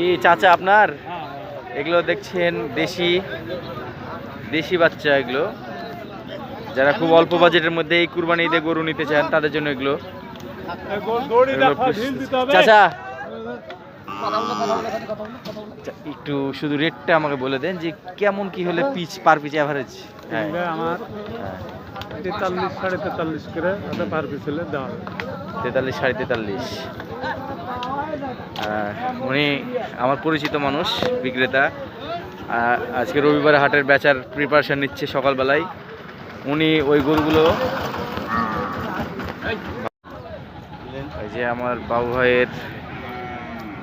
এই চাচা আপনার? এগুলো দেখছেন দেশি দেশি বাচ্চা এগুলো। যারা খুব অল্প বাজেটের মধ্যে এই কুরবানি ঈদে গরু নিতে চান তাদের জন্য এগুলো। চাচা! একটু শুধু রেটটা আমাকে বলে দেন যে কেমন কি হলে পিচ পার পিচ অ্যাভারেজ হ্যাঁ। আমার তেতাল্লিশ সাড়ে তেতাল্লিশ করে পার পিস হলে দেওয়া তেতাল্লিশ সাড়ে তেতাল্লিশ। উনি আমার পরিচিত মানুষ, বিক্রেতা। আজকে রবিবার হাটের বেচার প্রিপারেশান নিচ্ছে সকালবেলায়। উনি ওই গরুগুলো এই যে আমার বাবু ভাইয়ের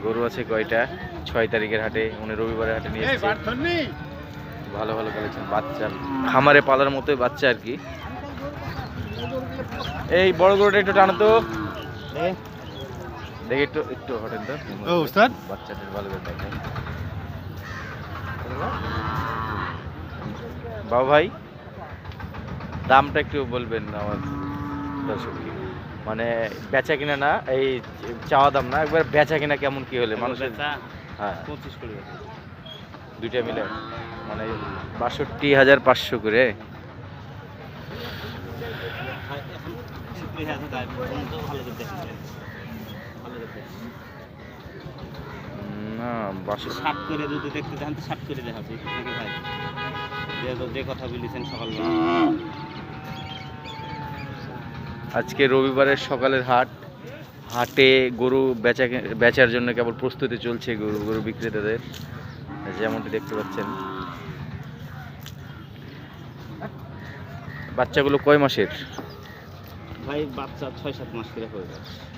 গরু আছে কয়টা? ছয় তারিখের হাটে উনি রবিবারের হাটে নিয়ে ভালো ভালো কালেকশন বাচ্চা খামারে পালার মতোই বাচ্চা আর কি। এই বড় গরুটা একটু টানো তো। দেখি একটু একটু হটেন তো ও উস্তাদ? বাচ্চাটার ভালো করে দেখেন বাবু ভাই দামটা একটু বলবেন আমার দর্শককে মানে বেচা কিনা না এই চাওয়া দাম না একবার বেচা কিনা কেমন কি হলে মানুষের হ্যাঁ। পঁচিশ করে দুইটা মিলে মানে বাষট্টি হাজার পাঁচশো করে। না ষাট করে যদি দেখতে চান তো ষাট করে দেখাচ্ছি নাকি ভাই। যে যে কথা বলেছেন সকালবেলা। আজকে রবিবারের সকালের হাট। হাটে গরু বেচা বেচার জন্য কেবল প্রস্তুতি চলছে গরু গরু বিক্রেতাদের। যেমনটি দেখতে পাচ্ছেন। বাচ্চাগুলো কয় মাসের? ভাই বাচ্চা ছয় সাত মাস করে হয়ে যায় আহ,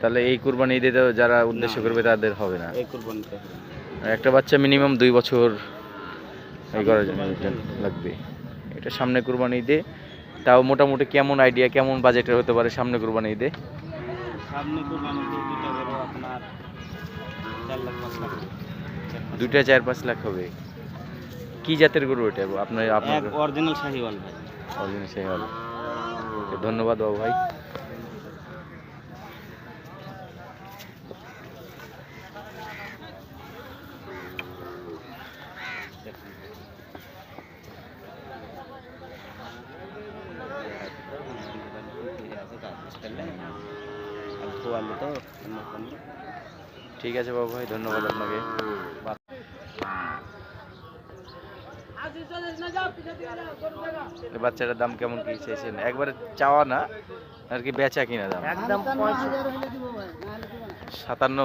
তাহলে এই কুরবানি ঈদে যারা উদ্দেশ্য করবে তাদের হবে না। এই কোরবানিতে একটা বাচ্চা মিনিমাম দুই বছর এই করার জন্য লাগবে। এটা সামনে কুরবানি ঈদে। তাও মোটামুটি কেমন আইডিয়া কেমন বাজেটের হতে পারে সামনে কুরবানি ঈদে? সামনে আপনার চার লাখ দুইটা চার পাঁচ লাখ হবে। কি জাতের গরু এটা? আপনার আপনার অরিজিনাল শাহিওয়াল ভাই। অরিজিনাল ধন্যবাদ বাবু ভাই আর ধোয়ালে তো অন্য কোনো ঠিক আছে বাবু ভাই ধন্যবাদ আপনাকে। বাচ্চাটার দাম কেমন কি চাইছেন? একবারে চাওয়া না আর কি বেচা কিনা দাম? একদম সাতান্ন?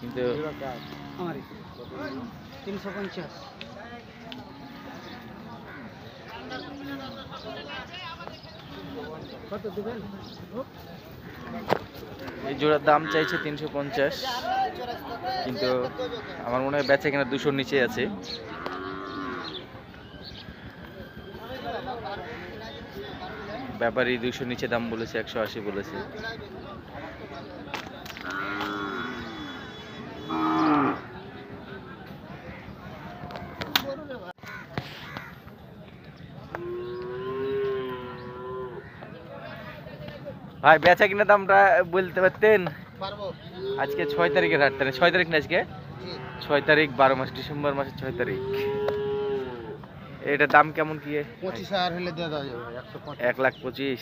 কিন্তু তিনশো পঞ্চাশ। কত দেবেন? এই জোড়ার দাম চাইছে তিনশো পঞ্চাশ। কিন্তু আমার মনে হয় বেচা কেনা দুশোর নিচে আছে। ব্যাপারী দুশোর নিচে দাম বলেছে একশো আশি বলেছে। ভাই বেচা কিনা দামটা বলতে পারতেন? আজকে ছয় তারিখের হাট তাহলে ছয় তারিখ না আজকে? ছয় তারিখ বারো মাস ডিসেম্বর মাসের ছয় তারিখ। এটা দাম কেমন কি? পঁচিশ হাজার হলে দেওয়া যাবে এক লাখ পঁচিশ।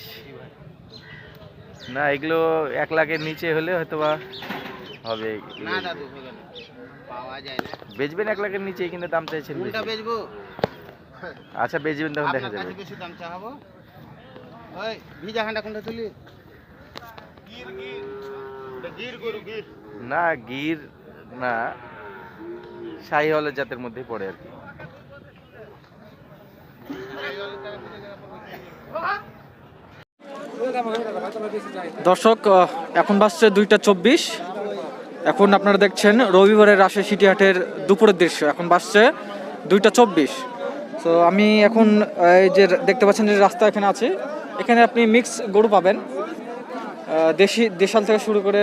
না এগুলো এক লাখের নিচে হলে হয়তো বা হবে না। বেচবেন এক লাখের নিচে কিন্তু দাম চাইছেন। বেচবো? আচ্ছা বেচবেন তখন দেখা যাবে। বেশি দাম চাহাবো ভিজা খান্ডা কোনটা তুলি? না গির না। শাহি হলের জাতের মধ্যেই পড়ে আর কি। দর্শক এখন বাজছে দুইটা চব্বিশ। এখন আপনারা দেখছেন রবিবারের রাজশাহী সিটি হাটের দুপুরের দৃশ্য। এখন বাজছে দুইটা চব্বিশ। তো আমি এখন এই যে দেখতে পাচ্ছেন যে রাস্তা এখানে আছে। এখানে আপনি মিক্স গরু পাবেন। দেশি, দেশাল থেকে শুরু করে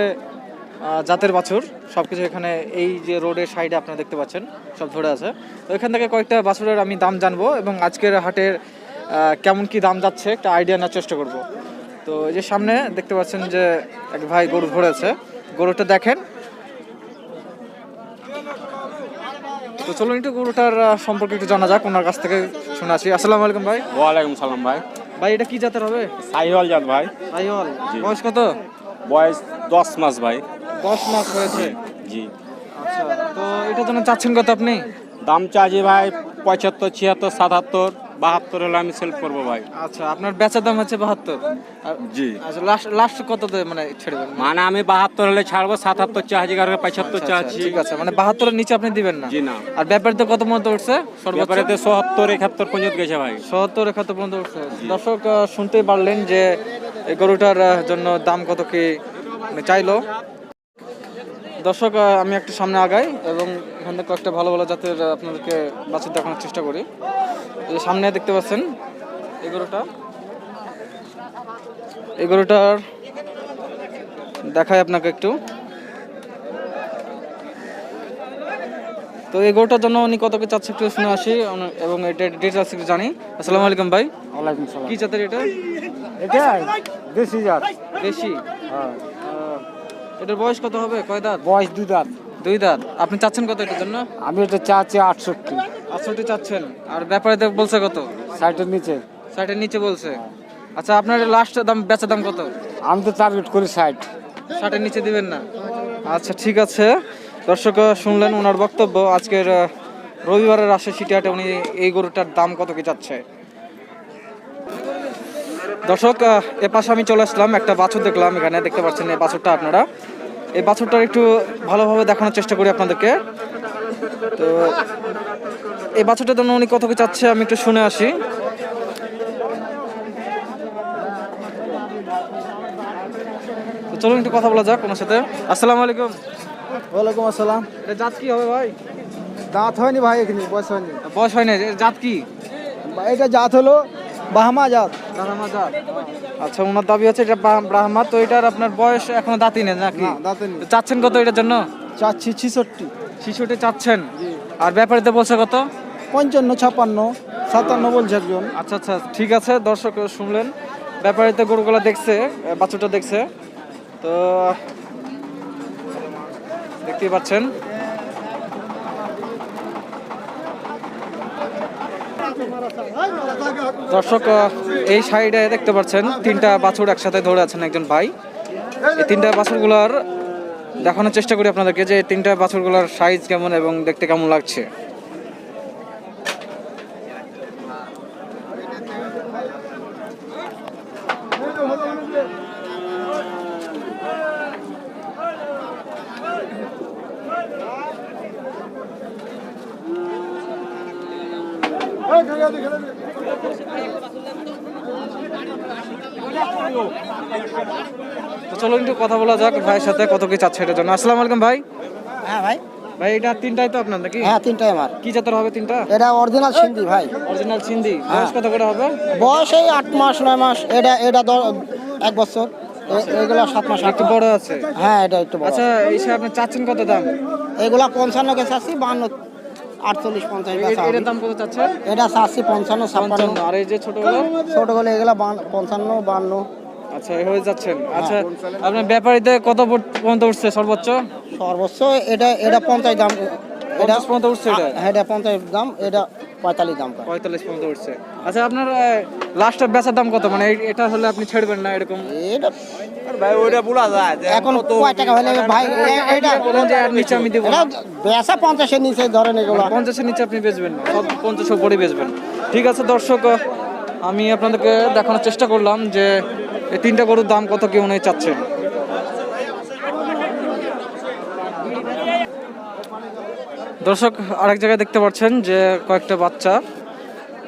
জাতের বাছুর সব কিছু এখানে এই যে রোডের সাইডে আপনারা দেখতে পাচ্ছেন, সব ধরে আছে। তো এখান থেকে কয়েকটা বাছুরের আমি দাম জানব এবং আজকের হাটের কেমন কি দাম যাচ্ছে একটা আইডিয়া নেওয়ার চেষ্টা করব। তো এই যে সামনে দেখতে পাচ্ছেন যে এক ভাই গরু ধরেছে গরুটা দেখেন। তো চলুন একটু গরুটার সম্পর্কে একটু জানা যাক, ওনার কাছ থেকে শুনে আসি। আসসালামু আলাইকুম ভাই। ওয়ালাইকুম সালাম ভাই। ভাই এটা কি জাতের হবে? সাইহল জাত ভাই। সাইহল। বয়স কত? বয়স দশ মাস ভাই। দশ মাস হয়েছে। জি। আচ্ছা তো এটা জন্য চাচ্ছেন কত আপনি? দাম চার্জি ভাই পঁচাত্তর ছিয়াত্তর সাতাত্তর। বাহাত্তর হলে আমি সেল করব ভাই। আচ্ছা আপনার বেচার দাম হচ্ছে বাহাত্তর। জি। আচ্ছা লাস্ট লাস্ট কত মানে ছেড়ে দেবেন? মানে আমি বাহাত্তর হলে ছাড়বো সাতাত্তর চার্জি আর পঁচাত্তর আচ্ছা, ঠিক আছে মানে বাহাত্তরের নিচে আপনি দিবেন না? জি না। আর ব্যাপারতে কত পর্যন্ত উঠছে? ব্যাপারে সোহাত্তর একাত্তর পর্যন্ত গেছে ভাই। সত্তর একাত্তর পর্যন্ত উঠছে। দর্শক শুনতেই পারলেন যে এই গরুটার জন্য দাম কত কি মানে চাইলো। দর্শক আমি একটু সামনে আগাই এবং এখান থেকে কয়েকটা ভালো ভালো জাতের আপনাদেরকে বাছুর দেখানোর চেষ্টা করি। সামনে দেখতে পাচ্ছেন এই গরুটা। দেখায় আপনাকে একটু। তো এগারোটার জন্য উনি কত কি চাচ্ছে একটু শুনে আসি এবং এটা ডিটেলস একটু জানি। আসসালামু আলাইকুম ভাই। ওয়ালাইকুম সালাম। কি চাতের এটা? এটা দেশি জাত। দেশি? হ্যাঁ। এটার বয়স কত হবে? কয় দাঁত? বয়স দুই দাঁত। দুই দাঁত। আপনি চাচ্ছেন কত এটার জন্য? আমি এটা চাচ্ছি আটষট্টি। আটষট্টি চাচ্ছেন। আর ব্যাপারে বলছে কত? ষাটের নিচে। ষাটের নিচে বলছে। আচ্ছা আপনার লাস্ট দাম বেচা দাম কত? আমি তো টার্গেট করি ষাট। ষাটের নিচে দিবেন না? আচ্ছা ঠিক আছে। দর্শক শুনলেন ওনার বক্তব্য। আজকের রবিবারের রাশে সিটিহাটে উনি এই গরুটার দাম কত কি যাচ্ছে দর্শক এ পাশে আমি চলে আসলাম। একটা বাছুর দেখলাম এখানে দেখতে পাচ্ছেন এই বাছুরটা আপনারা। এই বাছুরটার একটু ভালোভাবে দেখানোর চেষ্টা করি আপনাদেরকে। তো এই বাছুরটার জন্য উনি কত কি চাচ্ছে আমি একটু শুনে আসি। চলুন একটু কথা বলা যাক ওনার সাথে। আসসালামু আলাইকুম। ওয়ালাইকুম আসসালাম। এটা জাত কি হবে ভাই? দাঁত হয়নি ভাই এখানে বয়স হয়নি। বয়স হয়নি জাত কি? এটা জাত হলো বাহামা জাত। ব্রাহ্মা জাত। আচ্ছা ওনার দাবি হচ্ছে এটা ব্রা- ব্রাহ্মা তো এটার আপনার বয়স এখনও দাঁতই নেই নাকি? না দাঁতে নেই। চাচ্ছেন কত এটার জন্য? চাচ্ছি ছিষট্টি। শিশুটি চাচ্ছেন। আর ব্যাপারিতে বলছে কত? পঞ্চান্ন, ছাপান্ন, সাতান্ন বলছে একজন। আচ্ছা আচ্ছা ঠিক আছে, দর্শক শুনলেন। ব্যাপারিতে গরুগুলা দেখছে বাছুরটা দেখছে। তো, দেখতেই পাচ্ছেন। দর্শক এই সাইডে দেখতে পাচ্ছেন, তিনটা বাছুর একসাথে ধরে আছেন একজন ভাই। এই তিনটা বাছুরগুলোর দেখানোর চেষ্টা করি আপনাদেরকে যে তিনটা বাছুরগুলোর সাইজ কেমন এবং দেখতে কেমন লাগছে। তো চলো একটু কথা বলা যাক ভাইয়ের সাথে কত কি চাচ্ছে এটার জন্য। আসসালামু আলাইকুম ভাই। হ্যাঁ ভাই। ভাই এটা তিনটাই তো আপনার নাকি? হ্যাঁ তিনটাই আমার। কি জাতের হবে তিনটা? এটা অরিজিনাল সিন্ধি ভাই। অরিজিনাল সিন্ধি। বয়স কত করে হবে? বয়স এই আট মাস নয় মাস। এটা এটা এক বছর। এগুলা সাত মাস একটু বড় আছে? হ্যাঁ এটা একটু বড়। আচ্ছা এই সে আপনি চাচ্ছেন কত দাম? এগুলা পঞ্চান্ন কেছে আছি বান্ন আটচল্লিশ পঞ্চাশ এটার দাম কত চাচ্ছেন? এটা চাচ্ছি পঞ্চান্ন ছাপ্পান্ন। আর এই যে ছোটগুলো ছোটগুলো এগুলা পঞ্চান্ন বান্ন। আচ্ছা হয়ে যাচ্ছেন। আচ্ছা আপনার ব্যাপারীতে কত পর- পর্যন্ত উঠছে সর্বোচ্চ? সর্বোচ্চ এটা এটা পঞ্চাশ দাম এটা পর্যন্ত উঠছে এটা? হ্যাঁ এটা পঞ্চাশ দাম এটা পঁয়তাল্লিশ দাম পঁয়তাল্লিশ পর্যন্ত উঠছে। আচ্ছা আপনার লাস্টের বেচার দাম কত? মানে এই- এটা হলে আপনি ছেড়বেন না এরকম? এটা এখন কয় টাকা হলে ভাই এটা বলেন যে আর নিচে আমি দেবো। বেচা পঞ্চাশের নিচে ধরেন এগুলো। পঞ্চাশের নিচে আপনি বেচবেন না। সব পঞ্চাশ উপরেই বেচবেন। ঠিক আছে দর্শক আমি আপনাদেরকে দেখানোর চেষ্টা করলাম যে এই তিনটা গরুর দাম কত কি উনি চাচ্ছেন? দর্শক, আরেক জায়গায় দেখতে পাচ্ছেন যে কয়েকটা বাচ্চা।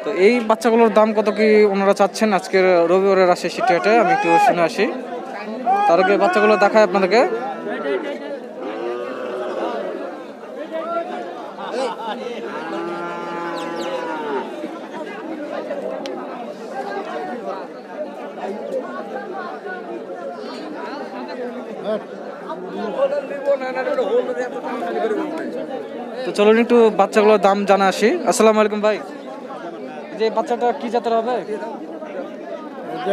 তো এই বাচ্চাগুলোর দাম কত কি ওনারা চাচ্ছেন আজকের রবিবারের আসে সিটি হাটে? আমি একটু শুনে আসি। তার আগে বাচ্চাগুলো দেখায় আপনাদেরকে। তো চলুন একটু বাচ্চাগুলোর দাম জানা আসি। আসসালামু আলাইকুম ভাই। যে বাচ্চাটা কি জাতের হবে?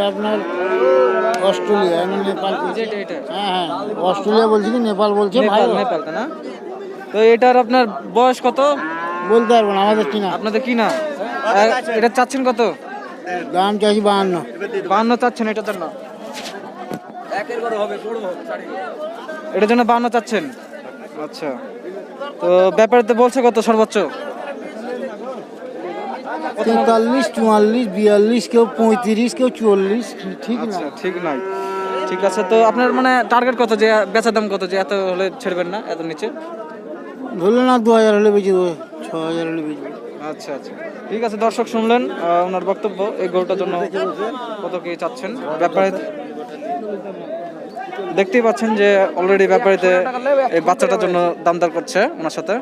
আপনার অস্ট্রেলিয়া নেপাল হ্যাঁ হ্যাঁ অস্ট্রেলিয়া বলছি কি নেপাল বলছে নেপাল না? তো এটার আপনার বয়স কত? বলতে পারব না আমাদের কিনা আপনাদের কিনা এটা চাচ্ছেন কত? দাম চাইছি বাহান্ন। বাহান্ন চাচ্ছেন এটার জন্য? এটার জন্য বাহান্ন চাচ্ছেন? আচ্ছা। তো ব্যাপারে বলছে কত সর্বোচ্চ? তেতাল্লিশ চুয়াল্লিশ বিয়াল্লিশ কেউ পঁয়ত্রিশ কেউ চুয়াল্লিশ ঠিক না? আচ্ছা ঠিক নাই। ঠিক আছে তো আপনার মানে টার্গেট কত যে বেচার দাম কত যে এত হলে ছেড়বেন না এত নিচে? ধরলে না দু হাজার হলে বেঁচে দেবো ছ হাজার হলে বেঁচে আচ্ছা আচ্ছা। ঠিক আছে, দর্শক শুনলেন ওনার বক্তব্য, এই গরুটার জন্য কত কি চাচ্ছেন? ব্যাপারে দেখতেই পাচ্ছেন যে অলরেডি ব্যাপারিতে এই বাচ্চাটার জন্য দামদার করছে ওনার সাথে।